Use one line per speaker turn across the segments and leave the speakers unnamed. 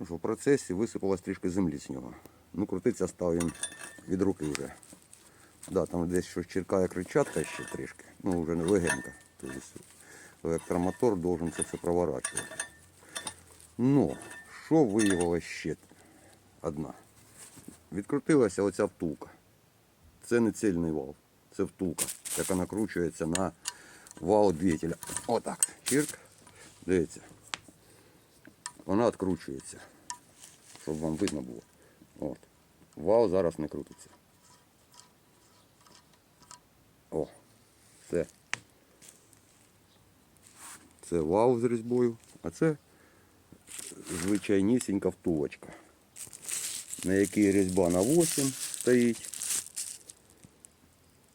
В процесі висипалось трішки землі з нього. Ну, крутиться став він від руки вже. Да, там десь щось черкає кричатка ще трішки. Ну, вже не легенька. Тобто електромотор должен це все проворачувати. Ну, що виявилось ще одна? Відкрутилася оця втулка. Це не цільний вал, це втулка, яка накручується на вал двигателя. Отак. Чирк. Дивіться. Вона відкручується. Щоб вам видно було. От. Вал зараз не крутиться. О, це. Це вал з різьбою, а це звичайнісінька втулочка, на якій різьба на 8 стоїть.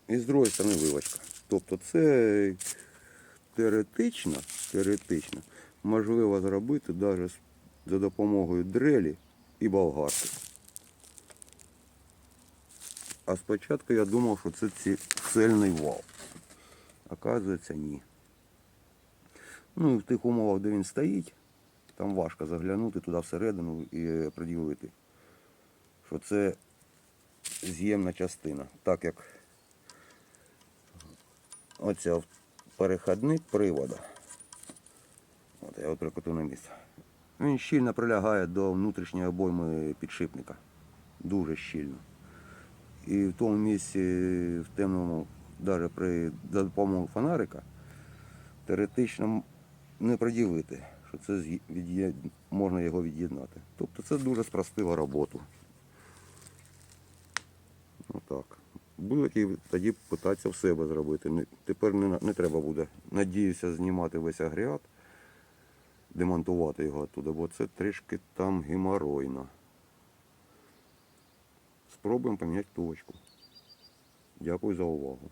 І з другої сторони вилочка. Тобто це теоретично, теоретично можливо зробити навіть за допомогою дрелі і болгарки. А спочатку я думав, що це ці- цельний вал. Оказується, ні. Ну і в тих умовах, де він стоїть, там важко заглянути туди всередину і приділити, що це з'ємна частина. Так як оця переходник привода. От я от прикотив на місце. Він щільно прилягає до внутрішньої обойми підшипника. Дуже щільно. І в тому місці, в темному, навіть при за допомогою фонарика, теоретично не приділити, що це від'є- можна його від'єднати. Тобто це дуже спростило роботу. Отак. Будуть тоді питатися в себе зробити. Тепер не, не треба буде, надіюся, знімати весь агрегат, демонтувати його оттуда, бо це трішки там геморойно. Спробуємо поміняти тулочку. Дякую за увагу.